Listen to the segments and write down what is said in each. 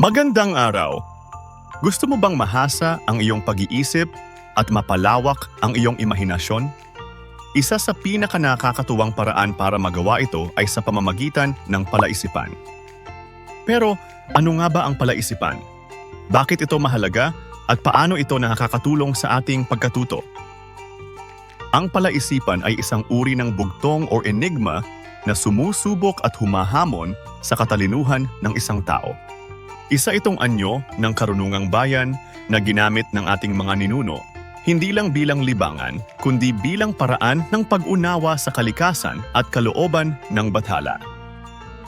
Magandang araw! Gusto mo bang mahasa ang iyong pag-iisip at mapalawak ang iyong imahinasyon? Isa sa pinaka nakakatuwang paraan para magawa ito ay sa pamamagitan ng palaisipan. Pero ano nga ba ang palaisipan? Bakit ito mahalaga at paano ito nakakatulong sa ating pagkatuto? Ang palaisipan ay isang uri ng bugtong o enigma na sumusubok at humahamon sa katalinuhan ng isang tao. Isa itong anyo ng karunungang bayan na ginamit ng ating mga ninuno, hindi lang bilang libangan, kundi bilang paraan ng pag-unawa sa kalikasan at kalooban ng bathala.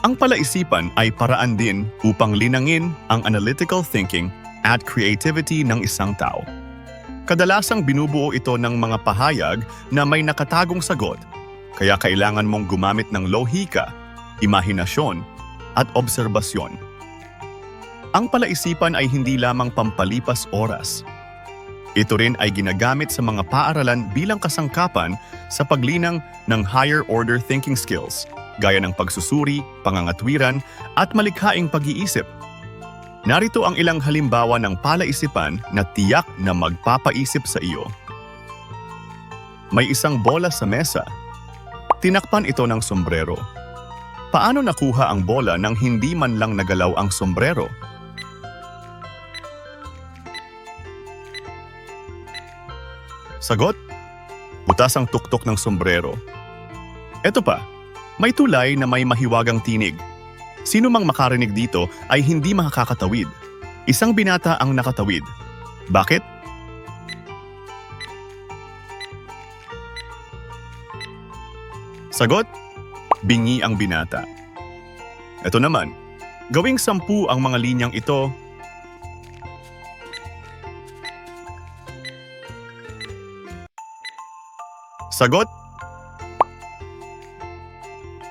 Ang palaisipan ay paraan din upang linangin ang analytical thinking at creativity ng isang tao. Kadalasang binubuo ito ng mga pahayag na may nakatagong sagot, kaya kailangan mong gumamit ng lohika, imahinasyon, at obserbasyon. Ang palaisipan ay hindi lamang pampalipas oras. Ito rin ay ginagamit sa mga paaralan bilang kasangkapan sa paglinang ng higher order thinking skills, gaya ng pagsusuri, pangangatwiran, at malikhaing pag-iisip. Narito ang ilang halimbawa ng palaisipan na tiyak na magpapaisip sa iyo. May isang bola sa mesa. Tinakpan ito ng sombrero. Paano nakuha ang bola nang hindi man lang nagalaw ang sombrero? Sagot? Butas ang tuktok ng sombrero. Eto pa, may tulay na may mahiwagang tinig. Sino mang makarinig dito ay hindi makakatawid. Isang binata ang nakatawid. Bakit? Sagot? Bingi ang binata. Ito naman, gawing sampu ang mga linyang ito Sagot?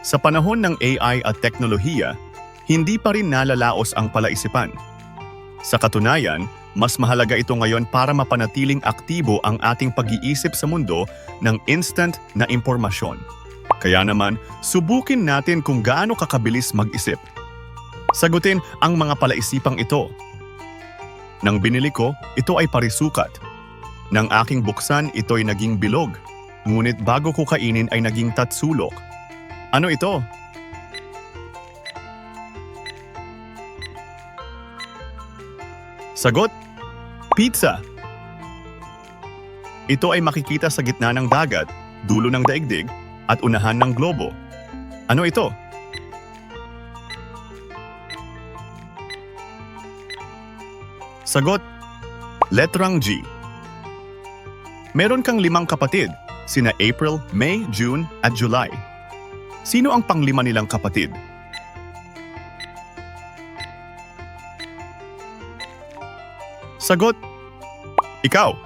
Sa panahon ng AI at teknolohiya, hindi pa rin nalalaos ang palaisipan. Sa katunayan, mas mahalaga ito ngayon para mapanatiling aktibo ang ating pag-iisip sa mundo ng instant na impormasyon. Kaya naman, subukin natin kung gaano kakabilis mag-isip. Sagutin ang mga palaisipang ito. Nang binili ko, ito ay parisukat. Nang aking buksan, ito'y naging bilog. Ngunit bago ko kainin ay naging tatsulok. Ano ito? Sagot? Pizza. Ito ay makikita sa gitna ng dagat, dulo ng daigdig, at unahan ng globo. Ano ito? Sagot? Letrang G. Meron kang limang kapatid, sina April, May, June at July. Sino ang panglima nilang kapatid? Sagot, ikaw.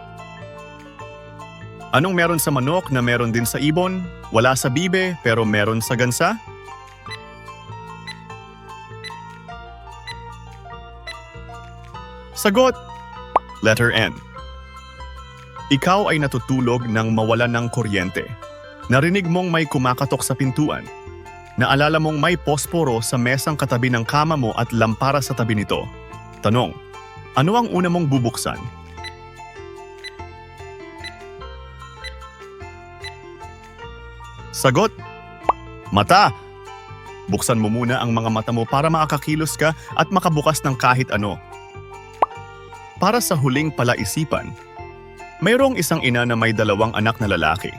Anong meron sa manok na meron din sa ibon? Wala sa bibe pero meron sa gansa? Sagot, letter N. Ikaw ay natutulog nang mawalan ng kuryente. Narinig mong may kumakatok sa pintuan. Naalala mong may posporo sa mesang katabi ng kama mo at lampara sa tabi nito. Tanong, ano ang una mong bubuksan? Sagot, mata. Buksan mo muna ang mga mata mo para makakakilos ka at makabukas ng kahit ano. Para sa huling palaisipan, mayroong isang ina na may dalawang anak na lalaki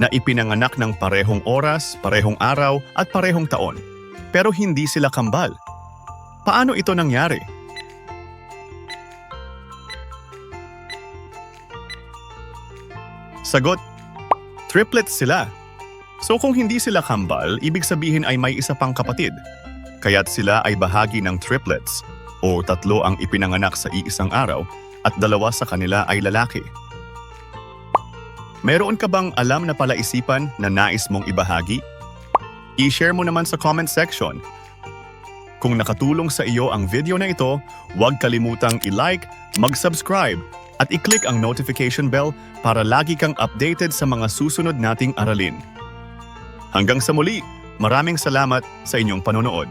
na ipinanganak ng parehong oras, parehong araw at parehong taon. Pero hindi sila kambal. Paano ito nangyari? Sagot, triplets sila. So kung hindi sila kambal, ibig sabihin ay may isa pang kapatid. Kaya't sila ay bahagi ng triplets o tatlo ang ipinanganak sa iisang araw at dalawa sa kanila ay lalaki. Meron ka bang alam na palaisipan na nais mong ibahagi? I-share mo naman sa comment section. Kung nakatulong sa iyo ang video na ito, huwag kalimutang i-like, mag-subscribe, at i-click ang notification bell para lagi kang updated sa mga susunod nating aralin. Hanggang sa muli, maraming salamat sa inyong panonood.